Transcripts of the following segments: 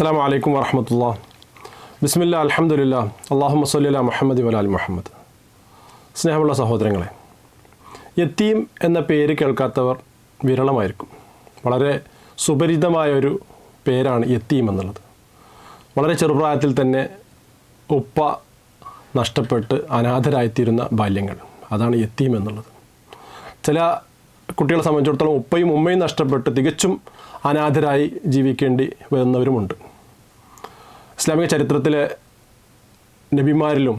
അസ്സാം വലൈക്കും വറഹമത്തുള്ള ബിസ്മില്ല അലഹമുല്ല അള്ളാഹു സല്ലി മുഹമ്മദ് വലാൽ മുഹമ്മദ്. സ്നേഹമുള്ള സഹോദരങ്ങളെ യത്തീം എന്ന പേര് കേൾക്കാത്തവർ വിരളമായിരിക്കും. വളരെ സുപരിചിതമായ ഒരു പേരാണ് യത്തീം എന്നുള്ളത്. വളരെ ചെറുപ്രായത്തിൽ തന്നെ ഉപ്പ നഷ്ടപ്പെട്ട് അനാഥരായിത്തീരുന്ന ബാല്യങ്ങൾ. അതാണ് യത്തീം എന്നുള്ളത്. ചില കുട്ടികളെ സംബന്ധിച്ചിടത്തോളം ഉപ്പയും ഉമ്മയും നഷ്ടപ്പെട്ട് തികച്ചും അനാഥരായി ജീവിക്കേണ്ടി വരുന്നവരുമുണ്ട്. ഇസ്ലാമിക ചരിത്രത്തിലെ നബിമാരിലും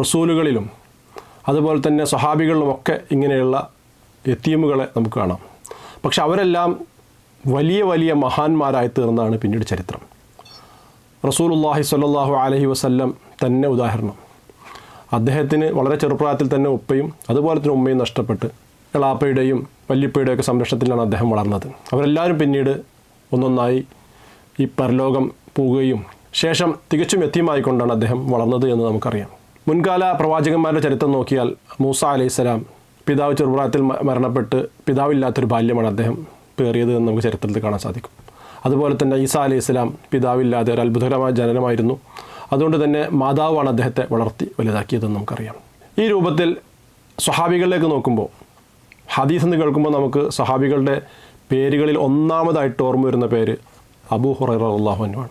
റസൂലുകളിലും അതുപോലെ തന്നെ സ്വഹാബികളിലുമൊക്കെ ഇങ്ങനെയുള്ള എത്തീമുകളെ നമുക്ക് കാണാം. പക്ഷെ അവരെല്ലാം വലിയ വലിയ മഹാന്മാരായി തീർന്നതാണ് പിന്നീട് ചരിത്രം. റസൂലുല്ലാഹി സ്വല്ലല്ലാഹു അലഹി വസല്ലം തന്നെ ഉദാഹരണം. അദ്ദേഹത്തിന് വളരെ ചെറുപ്രായത്തിൽ തന്നെ ഉപ്പയും അതുപോലെ തന്നെ ഉമ്മയും നഷ്ടപ്പെട്ട് എളാപ്പയുടെയും വല്യപ്പയുടെയും ഒക്കെ സംരക്ഷണത്തിലാണ് അദ്ദേഹം വളർന്നത്. അവരെല്ലാവരും പിന്നീട് ഒന്നൊന്നായി ഈ പരലോകം പോവുകയും ശേഷം തികച്ചും എത്തിയുമായിക്കൊണ്ടാണ് അദ്ദേഹം വളർന്നത് എന്ന് നമുക്കറിയാം. മുൻകാല പ്രവാചകന്മാരുടെ ചരിത്രം നോക്കിയാൽ മൂസ അലൈഹിസ്സലാം പിതാവ് ചെറുപ്രായത്തിൽ മരണപ്പെട്ട് പിതാവില്ലാത്തൊരു ബാല്യമാണ് അദ്ദേഹം പേറിയത് എന്ന് നമുക്ക് ചരിത്രത്തിൽ കാണാൻ സാധിക്കും. അതുപോലെ തന്നെ ഈസ അലൈഹി സ്വലാം പിതാവില്ലാതെ ഒരു അത്ഭുതകരമായ ജനനമായിരുന്നു. അതുകൊണ്ട് തന്നെ മാതാവാണ് അദ്ദേഹത്തെ വളർത്തി വലുതാക്കിയതെന്ന് നമുക്കറിയാം. ഈ രൂപത്തിൽ സ്വഹാബികളിലേക്ക് നോക്കുമ്പോൾ ഹദീസ് എന്ന് കേൾക്കുമ്പോൾ നമുക്ക് സ്വഹാബികളുടെ പേരുകളിൽ ഒന്നാമതായിട്ട് ഓർമ്മ വരുന്ന പേര് അബൂ ഹുറൈറ അള്ളാഹു ആണ്.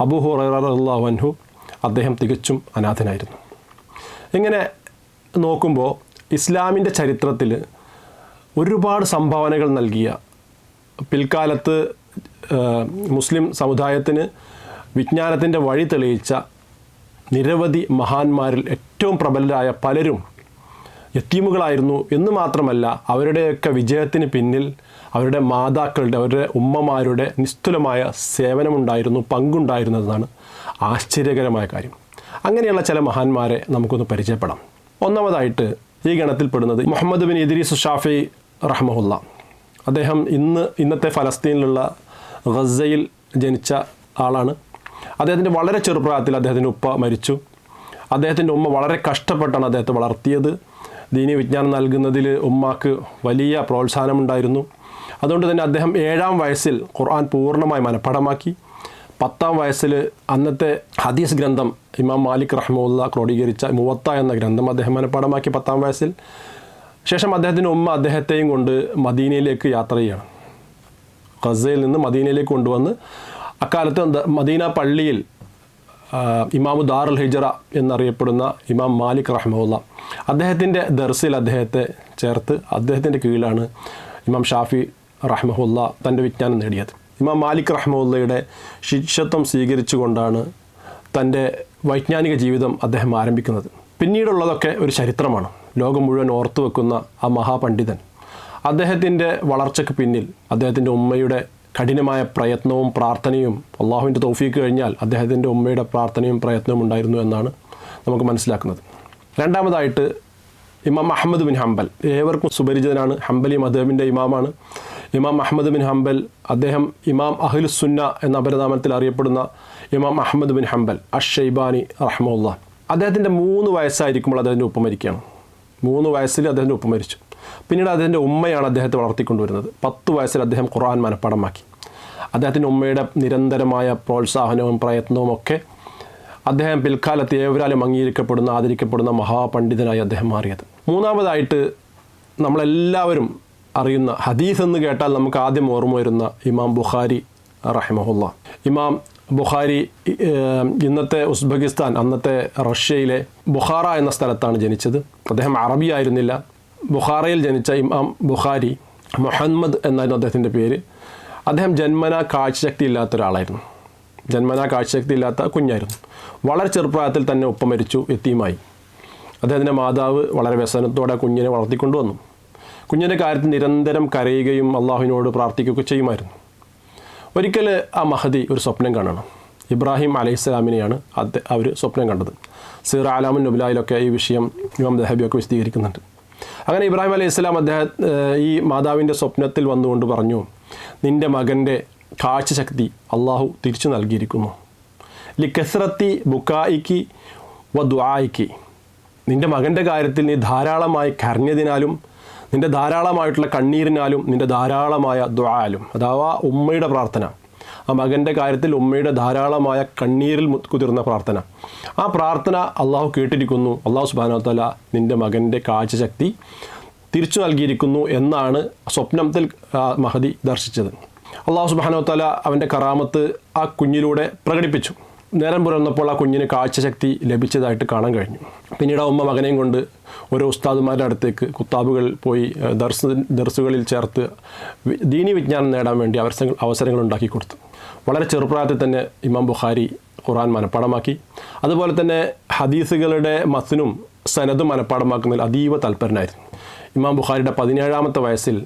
അബൂ ഹുറൈറ അൻഹു അദ്ദേഹം തികച്ചും അനാഥനായിരുന്നു. ഇങ്ങനെ നോക്കുമ്പോൾ ഇസ്ലാമിന്റെ ചരിത്രത്തിൽ ഒരുപാട് സംഭാവനകൾ നൽകിയ പിൽക്കാലത്ത് മുസ്ലിം സമുദായത്തിന് വിജ്ഞാനത്തിന്റെ വഴി തെളിയിച്ച നിരവധി മഹാന്മാരിൽ ഏറ്റവും പ്രബലരായ പലരും യത്തീമുകളായിരുന്നു എന്ന് മാത്രമല്ല അവരുടെയൊക്കെ വിജയത്തിന് പിന്നിൽ അവരുടെ മാതാക്കളുടെ അവരുടെ ഉമ്മമാരുടെ നിസ്തുലമായ സേവനമുണ്ടായിരുന്നു പങ്കുണ്ടായിരുന്നതാണ് ആശ്ചര്യകരമായ കാര്യം. അങ്ങനെയുള്ള ചില മഹാന്മാരെ നമുക്കൊന്ന് പരിചയപ്പെടാം. ഒന്നാമതായിട്ട് ഈ ഗണത്തിൽപ്പെടുന്നത് മുഹമ്മദ് ബിൻ ഇദ്രീസ് ഷാഫി റഹ്മുല്ല അദ്ദേഹം ഇന്ന് ഇന്നത്തെ ഫലസ്തീനിലുള്ള ഗസയിൽ ജനിച്ച ആളാണ്. അദ്ദേഹത്തിന്റെ വളരെ ചെറുപ്രായത്തിൽ അദ്ദേഹത്തിന്റെ ഉപ്പ മരിച്ചു. അദ്ദേഹത്തിന്റെ ഉമ്മ വളരെ കഷ്ടപ്പെട്ടാണ് അദ്ദേഹത്തെ വളർത്തിയത്. ദീനി വിജ്ഞാനം നൽകുന്നതിൽ ഉമ്മാക്ക് വലിയ പ്രോത്സാഹനമുണ്ടായിരുന്നു. അതുകൊണ്ട് തന്നെ അദ്ദേഹം ഏഴാം വയസ്സിൽ ഖുർആൻ പൂർണമായി മനഃപ്പാഠമാക്കി പത്താം വയസ്സിൽ അന്നത്തെ ഹദീസ് ഗ്രന്ഥം ഇമാം മാലിക് റഹ്മുല്ല ക്രോഡീകരിച്ച മുവത്ത എന്ന ഗ്രന്ഥം അദ്ദേഹം മനഃപ്പാഠമാക്കി പത്താം വയസ്സിൽ. ശേഷം അദ്ദേഹത്തിന്റെ ഉമ്മ അദ്ദേഹത്തെയും കൊണ്ട് മദീനയിലേക്ക് യാത്ര ചെയ്യണം. ഖസയിൽ നിന്ന് മദീനയിലേക്ക് കൊണ്ടുവന്ന് അക്കാലത്ത് മദീന പള്ളിയിൽ ഇമാമു ദാറുൽ ഹിജറ എന്നറിയപ്പെടുന്ന ഇമാം മാലിക് റഹ്മുല്ല അദ്ദേഹത്തിന്റെ ദർസിൽ അദ്ദേഹത്തെ ചേർത്ത് അദ്ദേഹത്തിന്റെ കീഴിലാണ് ഇമാം ഷാഫി റഹ്മുല്ല തന്റെ വിജ്ഞാനം നേടിയത്. ഇമാം മാലിക് റഹ്മുല്ലയുടെ ശിഷ്യത്വം സ്വീകരിച്ചുകൊണ്ടാണ് തന്റെ വൈജ്ഞാനിക ജീവിതം അദ്ദേഹം ആരംഭിക്കുന്നത്. പിന്നീടുള്ളതൊക്കെ ഒരു ചരിത്രമാണ്. ലോകം മുഴുവൻ ഓർത്തു വെക്കുന്ന ആ മഹാപണ്ഡിതൻ. അദ്ദേഹത്തിന്റെ വളർച്ചയ്ക്ക് പിന്നിൽ അദ്ദേഹത്തിന്റെ ഉമ്മയുടെ കഠിനമായ പ്രയത്നവും പ്രാർത്ഥനയും അള്ളാഹുവിന്റെ തൗഫീക്ക് കഴിഞ്ഞാൽ അദ്ദേഹത്തിന്റെ ഉമ്മയുടെ പ്രാർത്ഥനയും പ്രയത്നവും ഉണ്ടായിരുന്നു എന്നാണ് നമുക്ക് മനസ്സിലാക്കുന്നത്. രണ്ടാമതായിട്ട് ഇമാം അഹമ്മദ് ബിൻ ഹംബൽ. ഏവർക്കും സുപരിചിതനാണ്. ഹംബലി മദേബിന്റെ ഇമാമാണ്. ഇമാം അഹമ്മദ് ബിൻ ഹംബൽ അദ്ദേഹം ഇമാം അഹ്ലുസുന്ന എന്ന അപരനാമത്തിൽ അറിയപ്പെടുന്ന ഇമാം അഹമ്മദ് ബിൻ ഹംബൽ അഷൈബാനി റഹ്മുള്ള അദ്ദേഹത്തിന്റെ മൂന്ന് വയസ്സായിരിക്കുമ്പോൾ അദ്ദേഹത്തിന്റെ ഉപ്പ മരിക്കുകയാണ്. മൂന്ന് വയസ്സിൽ അദ്ദേഹത്തിന്റെ ഉപ്പ മരിച്ചു. പിന്നീട് അദ്ദേഹത്തിന്റെ ഉമ്മയാണ് അദ്ദേഹത്തെ വളർത്തിക്കൊണ്ടുവരുന്നത്. പത്ത് വയസ്സിൽ അദ്ദേഹം ഖുർആൻ മനഃപ്പാടമാക്കി അദ്ദേഹത്തിന്റെ ഉമ്മയുടെ നിരന്തരമായ പ്രോത്സാഹനവും പ്രയത്നവും ഒക്കെ അദ്ദേഹം പിൽക്കാലത്ത് ഏവരാലും അംഗീകരിക്കപ്പെടുന്ന ആദരിക്കപ്പെടുന്ന മഹാപണ്ഡിതനായി അദ്ദേഹം മാറിയത്. മൂന്നാമതായിട്ട് നമ്മളെല്ലാവരും അറിയുന്ന ഹദീസ് എന്ന് കേട്ടാൽ നമുക്ക് ആദ്യം ഓർമ്മ വരുന്ന ഇമാം ബുഖാരി റഹിമഹുല്ല. ഇമാം ബുഖാരി ഇന്നത്തെ ഉസ്ബെക്കിസ്ഥാൻ അന്നത്തെ റഷ്യയിലെ ബുഖാറ എന്ന സ്ഥലത്താണ് ജനിച്ചത്. അദ്ദേഹം അറബി ആയിരുന്നില്ല. ബുഖാറയിൽ ജനിച്ച ഇമാം ബുഖാരി മുഹമ്മദ് എന്നായിരുന്നു അദ്ദേഹത്തിന്റെ പേര്. അദ്ദേഹം ജന്മന കാഴ്ചശക്തി ഇല്ലാത്ത ഒരാളായിരുന്നു ജന്മന കാഴ്ചശക്തി ഇല്ലാത്ത കുഞ്ഞായിരുന്നു. വളരെ ചെറുപ്രായത്തിൽ തന്നെ ഒപ്പം മരിച്ചു എത്തിയുമായി. അദ്ദേഹത്തിന്റെ മാതാവ് വളരെ വ്യസനത്തോടെ കുഞ്ഞിനെ വളർത്തിക്കൊണ്ടുവന്നു. കുഞ്ഞിന്റെ കാര്യത്തിൽ നിരന്തരം കരയുകയും അള്ളാഹുവിനോട് പ്രാർത്ഥിക്കുകയൊക്കെ ചെയ്യുമായിരുന്നു. ഒരിക്കൽ ആ മഹദി ഒരു സ്വപ്നം കാണണം. ഇബ്രാഹിം അലൈഹിസ്സലാമിനെയാണ് അത് അവർ സ്വപ്നം കണ്ടത്. സീർ ആലാമുൻ നബിലായിലൊക്കെ ഈ വിഷയം ഇമാം ദഹബിയൊക്കെ വിശദീകരിക്കുന്നുണ്ട്. അങ്ങനെ ഇബ്രാഹിം അലൈഹി സ്വലാം അദ്ദേഹം ഈ മാതാവിന്റെ സ്വപ്നത്തിൽ വന്നുകൊണ്ട് പറഞ്ഞു നിന്റെ മകന്റെ കാഴ്ചശക്തി അള്ളാഹു തിരിച്ചു നൽകിയിരിക്കുന്നു. ലി കസ്രത്തി ബുക്കായിക്ക് വ ദുആയിക്ക് നിന്റെ മകന്റെ കാര്യത്തിൽ നീ ധാരാളമായി കരഞ്ഞതിനാലും നിന്റെ ധാരാളമായിട്ടുള്ള കണ്ണീരിനാലും നിന്റെ ധാരാളമായ ദ്വാലും അഥവാ ഉമ്മയുടെ പ്രാർത്ഥന. ആ മകന്റെ കാര്യത്തിൽ ഉമ്മയുടെ ധാരാളമായ കണ്ണീരിൽ കുതിർന്ന പ്രാർത്ഥന. ആ പ്രാർത്ഥന അള്ളാഹു കേട്ടിരിക്കുന്നു. അള്ളാഹു സുബാനോത്തല നിന്റെ മകന്റെ കാഴ്ചശക്തി തിരിച്ചു നൽകിയിരിക്കുന്നു എന്നാണ് സ്വപ്നത്തിൽ മഹദി ദർശിച്ചത്. അള്ളാഹു സുബാനോത്തല അവന്റെ കറാമത്ത് ആ കുഞ്ഞിലൂടെ പ്രകടിപ്പിച്ചു. നേരം പുലർന്നപ്പോൾ ആ കുഞ്ഞിന് കാഴ്ചശക്തി ലഭിച്ചതായിട്ട് കാണാൻ കഴിഞ്ഞു. പിന്നീട് ആ ഉമ്മ മകനെയും കൊണ്ട് ഓരോ ഉസ്താദുമാരുടെ അടുത്തേക്ക് കുത്താബുകൾ പോയി ദർസ് ദർസുകളിൽ ചേർത്ത് ദീനി വിജ്ഞാനം നേടാൻ വേണ്ടി അവസരങ്ങൾ അവസരങ്ങൾ ഉണ്ടാക്കി കൊടുത്തു. വളരെ ചെറുപ്രായത്തിൽ തന്നെ ഇമാം ബുഖാരി ഖുറാൻ മനഃപ്പാടമാക്കി. അതുപോലെ തന്നെ ഹദീസുകളുടെ മസിനും സനദും മനഃപ്പാടമാക്കുന്നതിൽ അതീവ തൽപരനായിരുന്നു. ഇമാം ബുഖാരിയുടെ പതിനേഴാമത്തെ വയസ്സിൽ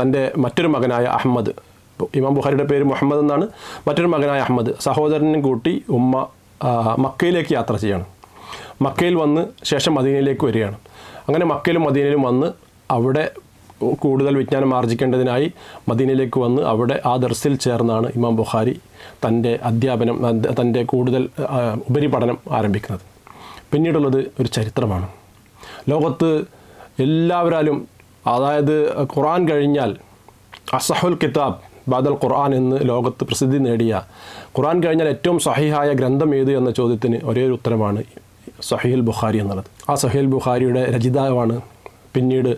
തന്റെ മറ്റൊരു മകനായ അഹമ്മദ് ഇമാം ബുഖാരിയുടെ പേര് മുഹമ്മദ് എന്നാണ്. മറ്റൊരു മകനായ അഹമ്മദ് സഹോദരനും കൂട്ടി ഉമ്മ മക്കയിലേക്ക് യാത്ര ചെയ്യണം. മക്കയിൽ വന്ന് ശേഷം മദീനയിലേക്ക് വരികയാണ്. അങ്ങനെ മക്കയിലും മദീനയിലും വന്ന് അവിടെ കൂടുതൽ വിജ്ഞാനം ആർജിക്കേണ്ടതിനായി മദീനയിലേക്ക് വന്ന് അവിടെ ആ ദർസിൽ ചേർന്നാണ് ഇമാം ബുഖാരി തന്റെ അധ്യാപനം തന്റെ- കൂടുതൽ ഉപരിപഠനം ആരംഭിക്കുന്നത്. പിന്നീടുള്ളത് ഒരു ചരിത്രമാണ്. ലോകത്ത് എല്ലാവരാലും അതായത് ഖുറാൻ കഴിഞ്ഞാൽ അസഹുൽ കിതാബ് ബാദൽ ഖുർആൻ എന്ന് ലോകത്ത് പ്രസിദ്ധി നേടിയ ഖുർആൻ കഴിഞ്ഞാൽ ഏറ്റവും സഹിഹായ ഗ്രന്ഥം ഏത് എന്ന ചോദ്യത്തിന് ഒരേ ഒരു ഉത്തരമാണ് സഹീൽ ബുഖാരി എന്നുള്ളത്. ആ സഹീൽ ബുഖാരിയുടെ രചിതാവാണ് പിന്നീട്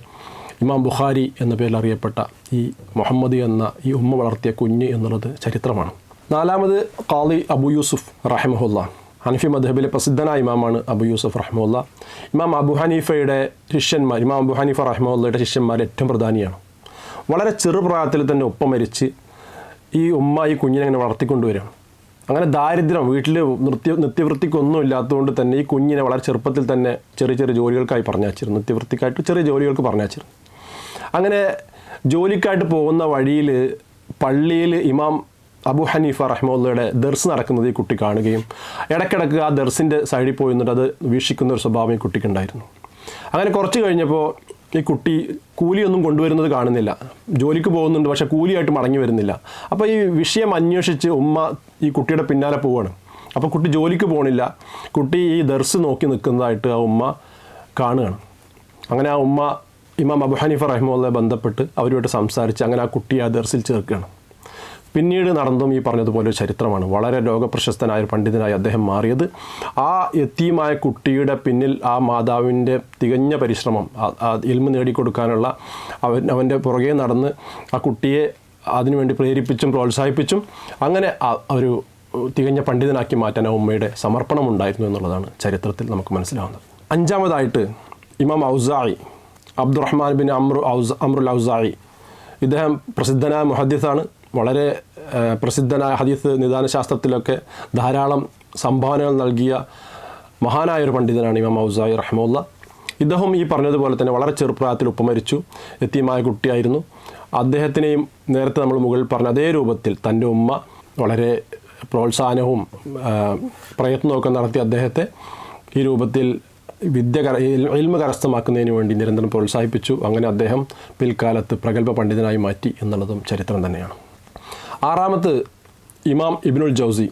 ഇമാം ബുഖാരി എന്ന പേരിൽ അറിയപ്പെട്ട ഈ മുഹമ്മദ് എന്ന ഈ ഉമ്മ വളർത്തിയ കുഞ്ഞ് എന്നുള്ളത് ചരിത്രമാണ്. നാലാമത് ഖാലി അബു യൂസുഫ് റഹമുല്ല ഹനഫി മദ്ഹബിലെ പ്രസിദ്ധനായ ഇമാമാണ് അബു യൂസുഫ് റഹ്മുല്ല ഇമാം അബു ഹനീഫയുടെ ശിഷ്യന്മാർ ഇമാം അബു ഹനീഫ റഹ്മുല്ലയുടെ ശിഷ്യന്മാർ ഏറ്റവും പ്രധാനിയാണ്. വളരെ ചെറുപ്രായത്തിൽ തന്നെ ഒപ്പം മരിച്ച് ഈ ഉമ്മ ഈ കുഞ്ഞിനെ അങ്ങനെ വളർത്തിക്കൊണ്ടുവരും അങ്ങനെ ദാരിദ്ര്യം വീട്ടിൽ നൃത്യ നിത്യവൃത്തിക്കൊന്നും ഇല്ലാത്തതുകൊണ്ട് തന്നെ ഈ കുഞ്ഞിനെ വളരെ ചെറുപ്പത്തിൽ തന്നെ ചെറിയ ചെറിയ ജോലികൾക്കായി പറഞ്ഞയച്ചിരുന്നു. നിത്യവൃത്തിക്കായിട്ട് ചെറിയ ജോലികൾക്ക് പറഞ്ഞയച്ചിരുന്നു. അങ്ങനെ ജോലിക്കായിട്ട് പോകുന്ന വഴിയിൽ പള്ളിയിൽ ഇമാം അബു ഹനീഫ റഹ്മുള്ളയുടെ ദർസ് നടക്കുന്നത് ഈ കുട്ടി കാണുകയും ഇടയ്ക്കിടയ്ക്ക് ആ ദർസിന്റെ സൈഡിൽ പോയി നിന്നിട്ട് അത് വീക്ഷിക്കുന്ന ഒരു സ്വഭാവം ഈ കുട്ടിക്കുണ്ടായിരുന്നു അങ്ങനെ കുറച്ച് കഴിഞ്ഞപ്പോൾ ഈ കുട്ടി കൂലിയൊന്നും കൊണ്ടുവരുന്നത് കാണുന്നില്ല. ജോലിക്ക് പോകുന്നുണ്ട് പക്ഷേ കൂലിയായിട്ട് മടങ്ങി വരുന്നില്ല. അപ്പോൾ ഈ വിഷയം അന്വേഷിച്ച് ഉമ്മ ഈ കുട്ടിയുടെ പിന്നാലെ പോവാണ്. അപ്പോൾ കുട്ടി ജോലിക്ക് പോകണില്ല കുട്ടി ഈ ദർസ് നോക്കി നിൽക്കുന്നതായിട്ട് ആ ഉമ്മ കാണുകയാണ്. അങ്ങനെ ആ ഉമ്മ ഇമാം അബു ഹനീഫ റഹ്മുള്ള ബന്ധപ്പെട്ട് അവരുമായിട്ട് സംസാരിച്ച് അങ്ങനെ ആ കുട്ടിയെ ആ ദർസിൽ ചേർക്കുകയാണ്. പിന്നീട് നടന്നതും ഈ പറഞ്ഞതുപോലെ ചരിത്രമാണ്. വളരെ ലോകപ്രശസ്തനായ ഒരു പണ്ഡിതനായി അദ്ദേഹം മാറിയത്. ആ എത്തിയുമായ കുട്ടിയുടെ പിന്നിൽ ആ മാതാവിന്റെ തികഞ്ഞ പരിശ്രമം ഇൽമ നേടിക്കൊടുക്കാനുള്ള അവൻ അവന്റെ പുറകെ നടന്ന് ആ കുട്ടിയെ അതിനുവേണ്ടി പ്രേരിപ്പിച്ചും പ്രോത്സാഹിപ്പിച്ചും അങ്ങനെ ഒരു തികഞ്ഞ പണ്ഡിതനാക്കി മാറ്റാൻ ഉമ്മയുടെ സമർപ്പണം ഉണ്ടായിരുന്നു എന്നുള്ളതാണ് ചരിത്രത്തിൽ നമുക്ക് മനസ്സിലാവുന്നത്. അഞ്ചാമതായിട്ട് ഇമാം ഔസായി അബ്ദുറഹ്മാൻ ബിൻ അമ്രു ഔസ് അമ്രുൽ ഔസായി. ഇദ്ദേഹം പ്രസിദ്ധനായ മുഹദ്ദിസാണ്. വളരെ പ്രസിദ്ധനായ ഹദീസ് നിദാന ശാസ്ത്രത്തിലൊക്കെ ധാരാളം സംഭാവനകൾ നൽകിയ മഹാനായ ഒരു പണ്ഡിതനാണ് ഇമാം ഔസായി റഹ്മുല്ല ഇദ്ദേഹം ഈ പറഞ്ഞതുപോലെ തന്നെ വളരെ ചെറുപ്രായത്തിൽ ഉപ്പമരിച്ചു എത്തിയമായ കുട്ടിയായിരുന്നു. അദ്ദേഹത്തിനെയും നേരത്തെ നമ്മൾ മുകളിൽ പറഞ്ഞ അതേ രൂപത്തിൽ തന്റെ ഉമ്മ വളരെ പ്രോത്സാഹനവും പ്രയത്നമൊക്കെ നടത്തി അദ്ദേഹത്തെ ഈ രൂപത്തിൽ വിദ്യ കര ഇൽമ കരസ്ഥമാക്കുന്നതിന് വേണ്ടി നിരന്തരം പ്രോത്സാഹിപ്പിച്ചു. അങ്ങനെ അദ്ദേഹം പിൽക്കാലത്ത് പ്രഗത്ഭ പണ്ഡിതനായി മാറ്റി എന്നുള്ളതും ചരിത്രം തന്നെയാണ്. ആറാമത് ഇമാം ഇബിനുൽ ജൗസി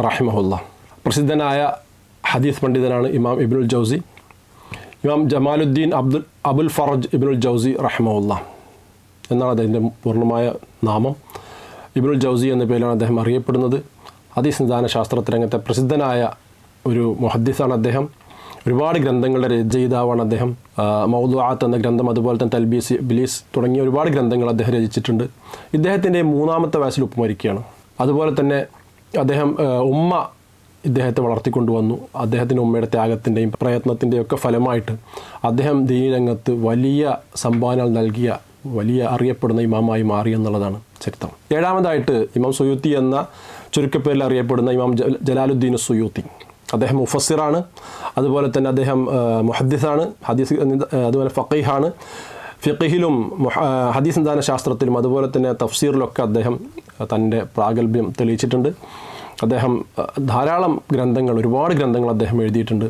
റഹിമഹുല്ല. പ്രസിദ്ധനായ ഹദീസ് പണ്ഡിതനാണ് ഇമാം ഇബിനുൽ ജൗസി. ഇമാം ജമാലുദ്ദീൻ അബ്ദുൽ അബുൽ ഫറജ് ഇബിനുൽ ജൗസി റഹിമഹുല്ല. എന്നാണ് അദ്ദേഹത്തിന്റെ പൂർണമായ നാമം. ഇബിനുൽ ജൗസി എന്ന പേരിലാണ് അദ്ദേഹം അറിയപ്പെടുന്നത്. ഹദീസ് നിദാന ശാസ്ത്രത്തിൽ രംഗത്തെ പ്രസിദ്ധനായ ഒരു മുഹദ്ദിസാണ് അദ്ദേഹം. ഒരുപാട് ഗ്രന്ഥങ്ങളുടെ രചയിതാവാണ് അദ്ദേഹം. മൗദുആത്ത് എന്ന ഗ്രന്ഥം അതുപോലെ തന്നെ തൽബീസ് ബിലീസ് തുടങ്ങിയ ഒരുപാട് ഗ്രന്ഥങ്ങൾ അദ്ദേഹം രചിച്ചിട്ടുണ്ട്. ഇദ്ദേഹത്തിന്റെ മൂന്നാമത്തെ വയസ്സിൽ ഉപ്പുമരിക്കുകയാണ് അതുപോലെ തന്നെ അദ്ദേഹം ഉമ്മ ഇദ്ദേഹത്തെ വളർത്തിക്കൊണ്ടുവന്നു. അദ്ദേഹത്തിന്റെ ഉമ്മയുടെ ത്യാഗത്തിന്റെയും പ്രയത്നത്തിന്റെയും ഒക്കെ ഫലമായിട്ട് അദ്ദേഹം ദീനരംഗത്ത് വലിയ സംഭാവനകൾ നൽകിയ വലിയ അറിയപ്പെടുന്ന ഇമാമായി മാറി എന്നുള്ളതാണ് ചരിത്രം. ഏഴാമതായിട്ട് ഇമാം സുയൂത്തി എന്ന ചുരുക്കപ്പേരിൽ അറിയപ്പെടുന്ന ഇമാം ജലാലുദ്ദീൻ സുയൂത്തി. അദ്ദേഹം മുഫസ്സിറാണ്. അതുപോലെ തന്നെ അദ്ദേഹം മുഹദ്ദിസാണ്. ഹദീസ് അതുപോലെ ഫക്കീഹാണ് ഫിഖിലും നിദാന ശാസ്ത്രത്തിലും അതുപോലെ തന്നെ തഫ്സീറിലൊക്കെ അദ്ദേഹം തന്റെ പ്രാഗൽഭ്യം തെളിയിച്ചിട്ടുണ്ട്. അദ്ദേഹം ധാരാളം ഗ്രന്ഥങ്ങൾ ഒരുപാട് ഗ്രന്ഥങ്ങൾ അദ്ദേഹം എഴുതിയിട്ടുണ്ട്.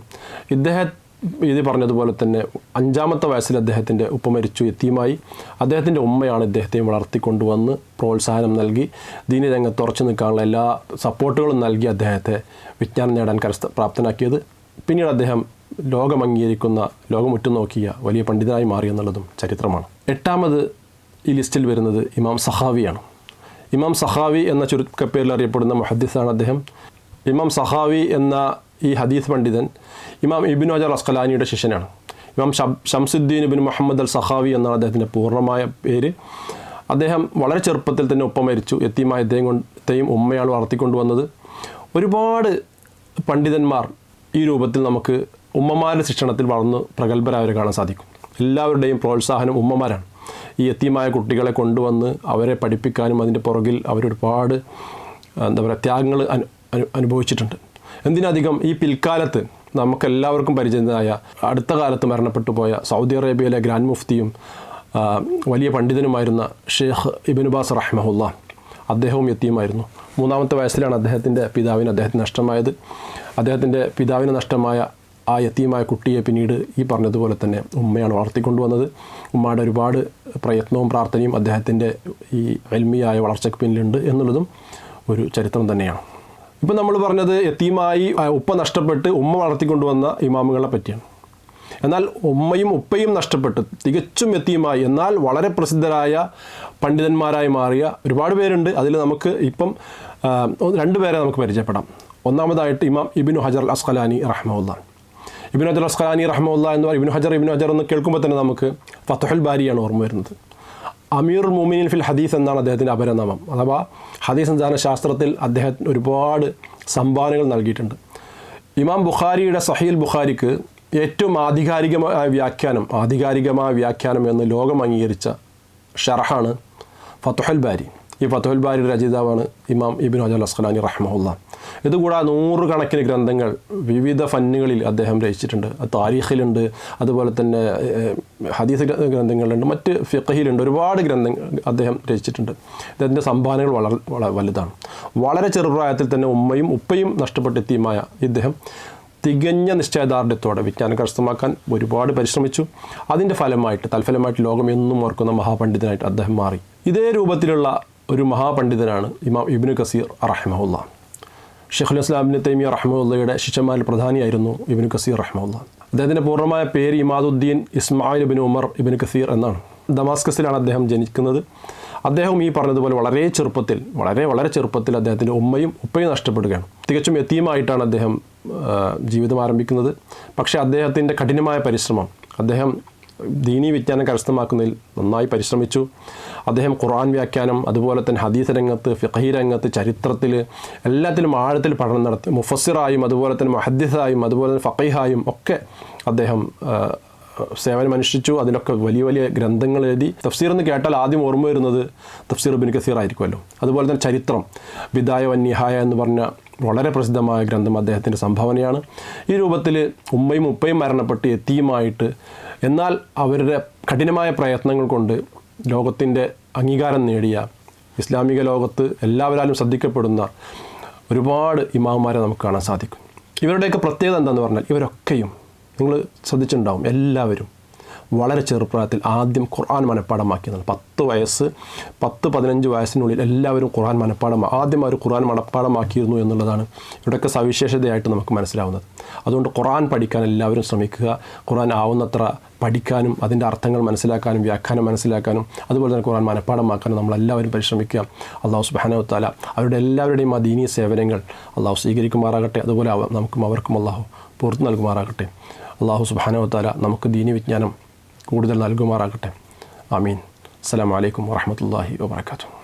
ഇദ്ദേഹം ഇത് പറഞ്ഞതുപോലെ തന്നെ അഞ്ചാമത്തെ വയസ്സിൽ അദ്ദേഹത്തിന്റെ ഉപ്പ മരിച്ചു എത്തിയുമായി. അദ്ദേഹത്തിന്റെ ഉമ്മയാണ് ഇദ്ദേഹത്തെയും വളർത്തിക്കൊണ്ടുവന്ന് പ്രോത്സാഹനം നൽകി. ദീനി രംഗത്ത് നിൽക്കാനുള്ള എല്ലാ സപ്പോർട്ടുകളും നൽകി അദ്ദേഹത്തെ വിജ്ഞാനം നേടാൻ കരസ്ഥ പ്രാപ്തനാക്കിയത്. പിന്നീട് അദ്ദേഹം ലോകം അംഗീകരിക്കുന്ന ലോകം ഉറ്റുനോക്കിയ വലിയ പണ്ഡിതനായി മാറി എന്നുള്ളതും ചരിത്രമാണ്. എട്ടാമത് ഈ ലിസ്റ്റിൽ വരുന്നത് ഇമാം സഹാവിയാണ്. ഇമാം സഹാവി എന്ന ചുരുക്കപ്പേരിൽ അറിയപ്പെടുന്ന മുഹദ്ദിസാണ് അദ്ദേഹം. ഇമാം സഹാവി എന്ന ഈ ഹദീസ് പണ്ഡിതൻ ഇമാം ഇബിൻ അജർ അസ്കലാനിയുടെ ശിഷ്യനാണ്. ഇമാം ഷംസുദ്ദീൻ ഇബിൻ മുഹമ്മദ് അൽ സഹാവി എന്നാണ് അദ്ദേഹത്തിന്റെ പൂർണമായ പേര്. അദ്ദേഹം വളരെ ചെറുപ്പത്തിൽ തന്നെ ഒപ്പം മരിച്ചു. എത്തിയുമായ അദ്ദേഹം കൊണ്ടത്തെയും ഉമ്മയാണ് വളർത്തിക്കൊണ്ടുവന്നത്. ഒരുപാട് പണ്ഡിതന്മാർ ഈ രൂപത്തിൽ നമുക്ക് ഉമ്മമാരുടെ ശിക്ഷണത്തിൽ വളർന്ന് പ്രഗത്ഭരായവരെ കാണാൻ സാധിക്കും. എല്ലാവരുടെയും പ്രോത്സാഹനം ഉമ്മമാരാണ്. ഈ എത്തിയമായ കുട്ടികളെ കൊണ്ടുവന്ന് അവരെ പഠിപ്പിക്കാനും അതിന്റെ പുറകിൽ അവരൊരുപാട് എന്താ പറയുക ത്യാഗങ്ങൾ അനു അനു- അനുഭവിച്ചിട്ടുണ്ട്. എന്തിനധികം ഈ പിൽക്കാലത്ത് നമുക്കെല്ലാവർക്കും പരിചിതനായ അടുത്ത കാലത്ത് മരണപ്പെട്ടു പോയ സൗദി അറേബ്യയിലെ ഗ്രാൻഡ് മുഫ്തിയും വലിയ പണ്ഡിതനുമായിരുന്ന ഷെയ്ഖ് ഇബിനുബാസ് റഹ്മഹുല്ല അദ്ദേഹവും എത്തിയുമായിരുന്നു. മൂന്നാമത്തെ വയസ്സിലാണ് അദ്ദേഹത്തിന്റെ പിതാവിന് അദ്ദേഹത്തിന് നഷ്ടമായത്. അദ്ദേഹത്തിന്റെ പിതാവിന് നഷ്ടമായ ആ എത്തിയുമായ കുട്ടിയെ പിന്നീട് ഈ പറഞ്ഞതുപോലെ തന്നെ ഉമ്മയാണ് വളർത്തിക്കൊണ്ടുവന്നത്. ഉമ്മയുടെ ഒരുപാട് പ്രയത്നവും പ്രാർത്ഥനയും അദ്ദേഹത്തിന്റെ ഈ എൽമിയായ വളർച്ചയ്ക്ക് പിന്നിലുണ്ട് എന്നുള്ളതും ഒരു ചരിത്രം തന്നെയാണ്. ഇപ്പം നമ്മൾ പറഞ്ഞത് എത്തിയുമായി ഉപ്പ നഷ്ടപ്പെട്ട് ഉമ്മ വളർത്തിക്കൊണ്ടുവന്ന ഇമാമുകളെ പറ്റിയാണ്. എന്നാൽ ഉമ്മയും ഉപ്പയും നഷ്ടപ്പെട്ട്. തികച്ചും എത്തിയുമായി എന്നാൽ വളരെ പ്രസിദ്ധരായ പണ്ഡിതന്മാരായി മാറിയ ഒരുപാട് പേരുണ്ട്. അതിൽ നമുക്ക് ഇപ്പം രണ്ടുപേരെ രണ്ട് പേരെ നമുക്ക് പരിചയപ്പെടാം. ഒന്നാമതായിട്ട് ഇമാം ഇബിനു ഹജർ അൽ അസ്ഖലാനി റഹ്മുല്ല ഇബിനു ഹജർ അസ്ഖലാനി റഹ്മുല്ല എന്ന് പറയും ഇബിനു ഹജർ ഇബിനു ഹജർ എന്ന് കേൾക്കുമ്പോൾ തന്നെ നമുക്ക് ഫത്തുഹുൽ ബാരിയാണ് ഓർമ്മ വരുന്നത്. അമീർ മുമിനിൻ ഫിൽ ഹദീസ് എന്നാണ് അദ്ദേഹത്തിന്റെ അപരനാമം. അഥവാ ഹദീസ് സഞ്ചാര ശാസ്ത്രത്തിൽ അദ്ദേഹത്തിന് ഒരുപാട് സംഭാവനകൾ നൽകിയിട്ടുണ്ട്. ഇമാം ബുഖാരിയുടെ സഹീൽ ബുഖാരിക്ക് ഏറ്റവും ആധികാരികമായ വ്യാഖ്യാനം ആധികാരികമായ വ്യാഖ്യാനം എന്ന് ലോകം അംഗീകരിച്ച ഷർഹാണ് ഫത്തുഹൽ ബാരി. ഈ ഫത്തുഹൽ ബാരിയുടെ രചയിതാവാണ് ഇമാം ഇബിൻ ഹജൽ അസ്ഖലാനി റഹ്മുല്ല ഇതുകൂടാതെ നൂറുകണക്കിന് ഗ്രന്ഥങ്ങൾ വിവിധ ഫന്നുകളിൽ അദ്ദേഹം രചിച്ചിട്ടുണ്ട്. താരീഖിലുണ്ട് അതുപോലെ തന്നെ ഹദീസ് ഗ്രന്ഥങ്ങളിലുണ്ട് മറ്റ് ഫിഖഹിലുണ്ട്. ഒരുപാട് ഗ്രന്ഥങ്ങൾ അദ്ദേഹം രചിച്ചിട്ടുണ്ട്. ഇദ്ദേഹത്തിന്റെ സംഭാവനകൾ വളരെ വലുതാണ്. വളരെ ചെറുപ്രായത്തിൽ തന്നെ ഉമ്മയും ഉപ്പയും നഷ്ടപ്പെട്ടെത്തിയുമായ ഇദ്ദേഹം തികഞ്ഞ നിശ്ചയദാർഢ്യത്തോടെ വിജ്ഞാനം കരസ്ഥമാക്കാൻ ഒരുപാട് പരിശ്രമിച്ചു. അതിന്റെ ഫലമായിട്ട് തൽഫലമായിട്ട് ലോകം എന്നും ഓർക്കുന്ന മഹാപണ്ഡിതനായിട്ട് അദ്ദേഹം മാറി. ഇതേ രൂപത്തിലുള്ള ഒരു മഹാപണ്ഡിതനാണ് ഇമാം ഇബ്നു കസീർ റഹ്മുല്ല ഷെഖുൽ ഇസ്ലാമിന് തൈമിയ റഹ്മുല്ലയുടെ ശിഷ്യന്മാരിൽ പ്രധാനിയായിരുന്നു ഇബ്നു കസീർ റഹ്മുല്ല അദ്ദേഹത്തിന്റെ പൂർണമായ പേര് ഇമാദുദ്ദീൻ ഇസ്മായിൽ ഇബിൻ ഉമർ ഇബിൻ കസീർ എന്നാണ്. ദമാസ്കസിലാണ് അദ്ദേഹം ജനിക്കുന്നത്. അദ്ദേഹം ഈ പറഞ്ഞതുപോലെ വളരെ ചെറുപ്പത്തിൽ വളരെ വളരെ ചെറുപ്പത്തിൽ അദ്ദേഹത്തിന്റെ ഉമ്മയും ഉപ്പയും നഷ്ടപ്പെടുകയാണ്. തികച്ചും എത്തിയുമായിട്ടാണ് അദ്ദേഹം ജീവിതം ആരംഭിക്കുന്നത്. പക്ഷേ അദ്ദേഹത്തിന്റെ കഠിനമായ പരിശ്രമം അദ്ദേഹം ദീനീ വിജ്ഞാനം കരസ്ഥമാക്കുന്നതിൽ നന്നായി പരിശ്രമിച്ചു. അദ്ദേഹം ഖുർആൻ വ്യാഖ്യാനം അതുപോലെ തന്നെ ഹദീസ് രംഗത്ത് ഫിഖഹി രംഗത്ത് ചരിത്രത്തിൽ എല്ലാത്തിലും ആഴത്തിൽ പഠനം നടത്തി. മുഫസ്സിറായും അതുപോലെ തന്നെ മഹദ്ദിസായും അതുപോലെ തന്നെ ഫഖീഹായും ഒക്കെ അദ്ദേഹം ആ, സേവനം അനുഷ്ഠിച്ചു അതിലൊക്കെ വലിയ വലിയ ഗ്രന്ഥങ്ങൾ എഴുതി. തഫ്സീർ എന്ന് കേട്ടാൽ ആദ്യം ഓർമ്മ വരുന്നത് തഫ്സീർ ബിൻ കസീർ ആയിരിക്കുമല്ലോ. അതുപോലെ തന്നെ ചരിത്രം. വിദായ വന്യഹായ എന്ന് പറഞ്ഞ വളരെ പ്രസിദ്ധമായ ഗ്രന്ഥം അദ്ദേഹത്തിന്റെ സംഭാവനയാണ്. ഈ രൂപത്തിൽ ഉമ്മയും ഉപ്പയും മരണപ്പെട്ട് എത്തിയുമായിട്ട് എന്നാൽ അവരുടെ കഠിനമായ പ്രയത്നങ്ങൾ കൊണ്ട് ലോകത്തിന്റെ അംഗീകാരം നേടിയ ഇസ്ലാമിക ലോകത്ത് എല്ലാവരാലും ശ്രദ്ധിക്കപ്പെടുന്ന ഒരുപാട് ഇമാമാരെ നമുക്ക് കാണാൻ സാധിക്കും. ഇവരുടെയൊക്കെ പ്രത്യേകത എന്താണെന്ന് പറഞ്ഞാൽ ഇവരൊക്കെയും നിങ്ങൾ ശ്രദ്ധിച്ചിട്ടുണ്ടാവും എല്ലാവരും. വളരെ ചെറുപ്രായത്തിൽ ആദ്യം ഖുർആൻ മനഃപ്പാടമാക്കിയതാണ്. പത്ത് വയസ്സ് പത്ത് പതിനഞ്ച് വയസ്സിനുള്ളിൽ എല്ലാവരും ഖുർആൻ മനഃപ്പാടം ആദ്യം അവർ ഖുർആൻ മനഃപ്പാടമാക്കിയിരുന്നു എന്നുള്ളതാണ് ഇവിടെയൊക്കെ സവിശേഷതയായിട്ട് നമുക്ക് മനസ്സിലാവുന്നത്. അതുകൊണ്ട് ഖുർആൻ പഠിക്കാൻ എല്ലാവരും ശ്രമിക്കുക. ഖുർആൻ ആവുന്നത്ര പഠിക്കാനും അതിന്റെ അർത്ഥങ്ങൾ മനസ്സിലാക്കാനും വ്യാഖ്യാനം മനസ്സിലാക്കാനും അതുപോലെ തന്നെ ഖുർആൻ മനഃപ്പാടമാക്കാനും നമ്മളെല്ലാവരും പരിശ്രമിക്കുക. അള്ളാഹു സുബാനോ താല അവരുടെ എല്ലാവരുടെയും ആ ദീനീയ സേവനങ്ങൾ അള്ളാഹു സ്വീകരിക്കുമാറാകട്ടെ. അതുപോലെ നമുക്കും അവർക്കും അള്ളാഹു പുറത്തു നൽകുമാറാകട്ടെ. അള്ളാഹു സുബാനോ താല നമുക്ക് ദീനി വിജ്ഞാനം കൂടുതൽ നൽകുമാറാകട്ടെ. ആമീൻ. അസ്സലാമു അലൈക്കും വറഹമത്തല്ലാഹി വാബർക്കാത്തു